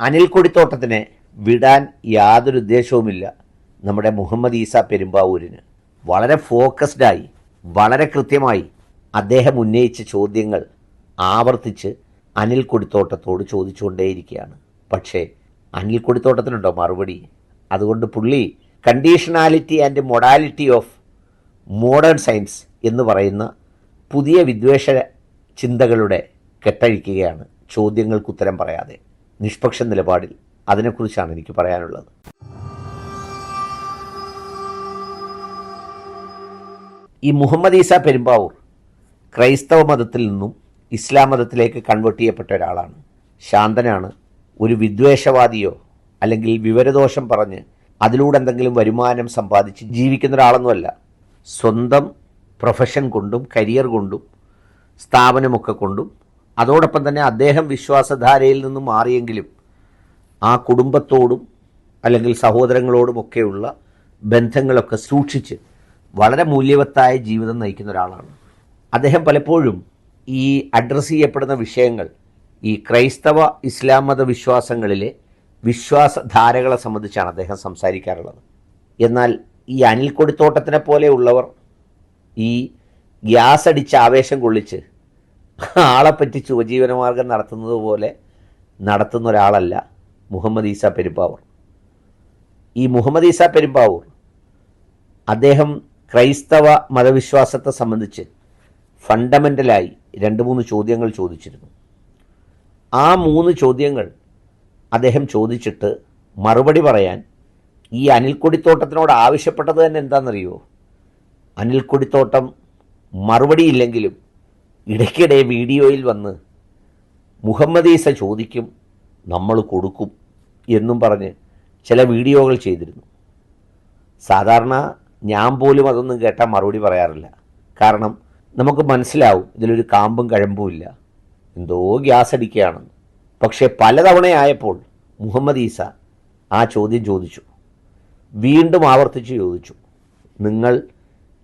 അനിൽ കൊടിത്തോട്ടത്തിനെ വിടാൻ യാതൊരു ഉദ്ദേശവുമില്ല നമ്മുടെ മുഹമ്മദ് ഈസ പെരുമ്പാവൂരിന്. വളരെ ഫോക്കസ്ഡായി വളരെ കൃത്യമായി അദ്ദേഹം ഉന്നയിച്ച ചോദ്യങ്ങൾ ആവർത്തിച്ച് അനിൽ കൊടിത്തോട്ടത്തോട് ചോദിച്ചുകൊണ്ടേയിരിക്കുകയാണ്. പക്ഷേ അനിൽ കൊടിത്തോട്ടത്തിനുണ്ടോ മറുപടി? അതുകൊണ്ട് പുള്ളി conditionality and modality of modern science എന്ന് പറയുന്ന പുതിയ വിദ്വേഷ ചിന്തകളുടെ കെട്ടഴിക്കുകയാണ്. ചോദ്യങ്ങൾക്ക് ഉത്തരം പറയാതെ. നിഷ്പക്ഷ നിലപാടിൽ അതിനെക്കുറിച്ചാണ് എനിക്ക് പറയാനുള്ളത്. ഈ മുഹമ്മദ് ഈസ പെരുമ്പാവൂർ ക്രൈസ്തവ മതത്തിൽ നിന്നും ഇസ്ലാം മതത്തിലേക്ക് കൺവേർട്ട് ചെയ്യപ്പെട്ട ഒരാളാണ്. ശാന്തനാണ് ഒരു വിദ്വേഷവാദിയോ അല്ലെങ്കിൽ വിവരദോഷം പറഞ്ഞ് അതിലൂടെ എന്തെങ്കിലും വരുമാനം സമ്പാദിച്ച് ജീവിക്കുന്ന ഒരാളൊന്നുമല്ല. സ്വന്തം പ്രൊഫഷൻ കൊണ്ടും കരിയർ കൊണ്ടും സ്ഥാപനമൊക്കെ കൊണ്ടും അതോടൊപ്പം തന്നെ അദ്ദേഹം വിശ്വാസധാരയിൽ നിന്നും മാറിയെങ്കിലും ആ കുടുംബത്തോടും അല്ലെങ്കിൽ സഹോദരങ്ങളോടുമൊക്കെയുള്ള ബന്ധങ്ങളൊക്കെ സൂക്ഷിച്ച് വളരെ മൂല്യവത്തായ ജീവിതം നയിക്കുന്ന ഒരാളാണ്. അദ്ദേഹം പലപ്പോഴും ഈ അഡ്രസ്സ് ചെയ്യപ്പെടുന്ന വിഷയങ്ങൾ ഈ ക്രൈസ്തവ ഇസ്ലാം മത വിശ്വാസങ്ങളിലെ വിശ്വാസധാരകളെ സംബന്ധിച്ചാണ് അദ്ദേഹം സംസാരിക്കാറുള്ളത്. എന്നാൽ ഈ അനിൽ കൊടിത്തോട്ടത്തിനെ പോലെയുള്ളവർ ഈ ഗ്യാസ് അടിച്ച് ആവേശം കൊള്ളിച്ച് ആളെ പറ്റിച്ച് ഉപജീവനമാർഗം നടത്തുന്നത് പോലെ നടത്തുന്ന ഒരാളല്ല മുഹമ്മദ് ഈസ പെരുമ്പാവൂർ. ഈ മുഹമ്മദ് ഈസ പെരുമ്പാവൂർ അദ്ദേഹം ക്രൈസ്തവ മതവിശ്വാസത്തെ സംബന്ധിച്ച് ഫണ്ടമെന്റലായി രണ്ട് മൂന്ന് ചോദ്യങ്ങൾ ചോദിച്ചിരുന്നു. ആ മൂന്ന് ചോദ്യങ്ങൾ അദ്ദേഹം ചോദിച്ചിട്ട് മറുപടി പറയാൻ ഈ അനിൽക്കൊടിത്തോട്ടത്തിനോട് ആവശ്യപ്പെട്ടത് തന്നെ എന്താണെന്നറിയോ അനിൽക്കൊടിത്തോട്ടം മറുപടിയില്ലെങ്കിലും ഇടയ്ക്കിടെ വീഡിയോയിൽ വന്ന് മുഹമ്മദ് ഈസ ചോദിക്കും നമ്മൾ കൊടുക്കും എന്നും പറഞ്ഞ് ചില വീഡിയോകൾ ചെയ്തിരുന്നു. സാധാരണ ഞാൻ പോലും അതൊന്നും കേട്ടാൽ മറുപടി പറയാറില്ല. കാരണം നമുക്ക് മനസ്സിലാവും ഇതിലൊരു കാമ്പും കഴമ്പും ഇല്ല. എന്തോ ഗ്യാസ് അടിക്കുകയാണെന്ന്. പക്ഷേ പലതവണയായപ്പോൾ മുഹമ്മദ് ഈസ ആ ചോദ്യം ചോദിച്ചു. വീണ്ടും ആവർത്തിച്ച് ചോദിച്ചു. നിങ്ങൾ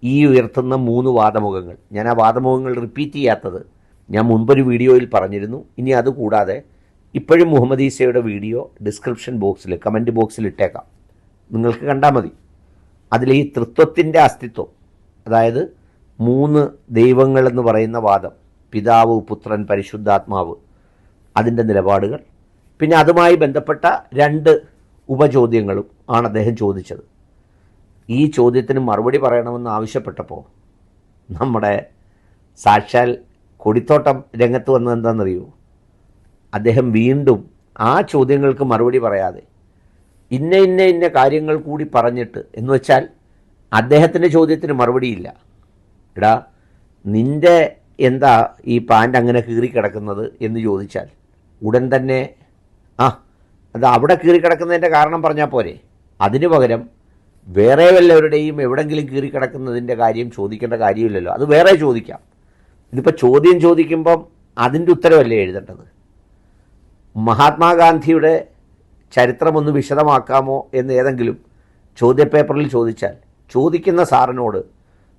ഈ ഉയർത്തുന്ന മൂന്ന് വാദമുഖങ്ങൾ. ഞാൻ ആ വാദമുഖങ്ങൾ റിപ്പീറ്റ് ചെയ്യാത്തത് ഞാൻ മുൻപൊരു വീഡിയോയിൽ പറഞ്ഞിരുന്നു. ഇനി അതുകൂടാതെ ഇപ്പോഴും മുഹമ്മദ് ഈസയുടെ വീഡിയോ ഡിസ്ക്രിപ്ഷൻ ബോക്സിൽ കമന്റ് ബോക്സിൽ ഇട്ടേക്കാം. നിങ്ങൾക്ക് കണ്ടാൽ മതി. അതിൽ ഈ തൃത്വത്തിന്റെ അസ്തിത്വം അതായത് മൂന്ന് ദൈവങ്ങളെന്ന് പറയുന്ന വാദം പിതാവ് പുത്രൻ പരിശുദ്ധാത്മാവ് അതിന്റെ നിലപാടുകൾ. പിന്നെ അതുമായി ബന്ധപ്പെട്ട രണ്ട് ഉപചോദ്യങ്ങളും ആണ് അദ്ദേഹം ചോദിച്ചത്. ഈ ചോദ്യത്തിന് മറുപടി പറയണമെന്ന് ആവശ്യപ്പെട്ടപ്പോൾ നമ്മുടെ സാക്ഷാൽ കൊടിത്തോട്ടം രംഗത്ത് വന്നത് എന്താണെന്നറിയോ? അദ്ദേഹം വീണ്ടും ആ ചോദ്യങ്ങൾക്ക് മറുപടി പറയാതെ ഇന്ന ഇന്ന ഇന്ന കാര്യങ്ങൾ കൂടി പറഞ്ഞിട്ട് എന്ന് വെച്ചാൽ അദ്ദേഹത്തിന്റെ ചോദ്യത്തിന് മറുപടിയില്ല. എടാ നിന്റെ എന്താ ഈ പാന്റ് അങ്ങനെ കീറി കിടക്കുന്നത് എന്ന് ചോദിച്ചാൽ ഉടൻ തന്നെ ആ അത് അവിടെ കീറി കിടക്കുന്നതിന്റെ കാരണം പറഞ്ഞാൽ പോരെ. അതിനു പകരം വേറെ വല്ലവരുടെയും എവിടെങ്കിലും കീറി കിടക്കുന്നതിന്റെ കാര്യം ചോദിക്കേണ്ട കാര്യമില്ലല്ലോ. അത് വേറെ ചോദിക്കാം. ഇതിപ്പോൾ ചോദ്യം ചോദിക്കുമ്പം അതിന്റെ ഉത്തരവല്ലേ എഴുതേണ്ടത്? മഹാത്മാഗാന്ധിയുടെ ചരിത്രമൊന്ന് വിശദമാക്കാമോ എന്ന് ഏതെങ്കിലും ചോദ്യപേപ്പറിൽ ചോദിച്ചാൽ ചോദിക്കുന്ന സാറിനോട്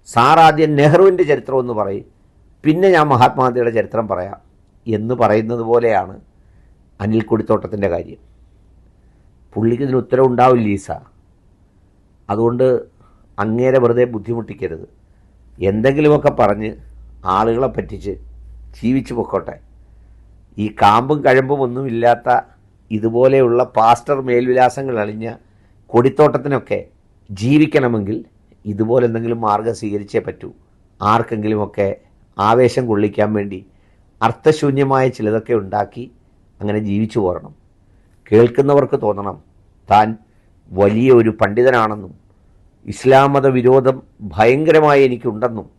സാർ ആദ്യം നെഹ്റുവിന്റെ ചരിത്രം ഒന്ന് പറയും പിന്നെ ഞാൻ മഹാത്മാഗാന്ധിയുടെ ചരിത്രം പറയാം എന്ന് പറയുന്നത് പോലെയാണ് അനിൽ കൊടിത്തോട്ടത്തിന്റെ കാര്യം. പുള്ളിക്ക് ഇതിന് ഉത്തരം ഉണ്ടാവില്ല ഈസ അതുകൊണ്ട് അങ്ങേരെ വെറുതെ ബുദ്ധിമുട്ടിക്കരുത്. എന്തെങ്കിലുമൊക്കെ പറഞ്ഞ് ആളുകളെ പറ്റിച്ച് ജീവിച്ചു പൊക്കോട്ടെ. ഈ കാമ്പും കഴമ്പും ഒന്നുമില്ലാത്ത ഇതുപോലെയുള്ള പാസ്റ്റർ മേൽവിലാസങ്ങൾ അണിഞ്ഞ കൊടിത്തോട്ടത്തിനൊക്കെ ജീവിക്കണമെങ്കിൽ ഇതുപോലെ എന്തെങ്കിലും മാർഗം സ്വീകരിച്ചേ പറ്റൂ. ആർക്കെങ്കിലുമൊക്കെ ആവേശം കൊള്ളിക്കാൻ വേണ്ടി അർത്ഥശൂന്യമായ ചിലതൊക്കെ ഉണ്ടാക്കി അങ്ങനെ ജീവിച്ചു പോരണം. കേൾക്കുന്നവർക്ക് തോന്നണം താൻ വലിയ ഒരു പണ്ഡിതനാണെന്നും ഇസ്ലാം വിരോധം ഭയങ്കരമായി എനിക്കുണ്ടെന്നും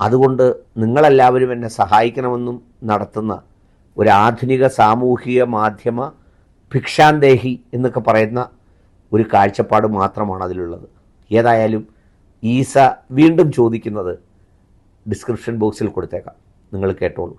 അതുകൊണ്ട് നിങ്ങളെല്ലാവരും എന്നെ സഹായിക്കണമെന്നും നടത്തുന്ന ഒരു ആധുനിക സാമൂഹിക മാധ്യമ ഭിക്ഷാന്തേഹി എന്നൊക്കെ പറയുന്ന ഒരു കാഴ്ചപ്പാട് മാത്രമാണ് അതിലുള്ളത് ഏതായാലും ഈസ വീണ്ടും ചോദിക്കുന്നത് ഡിസ്ക്രിപ്ഷൻ ബോക്സിൽ കൊടുത്തേക്കാം. നിങ്ങൾ കേട്ടോളൂ.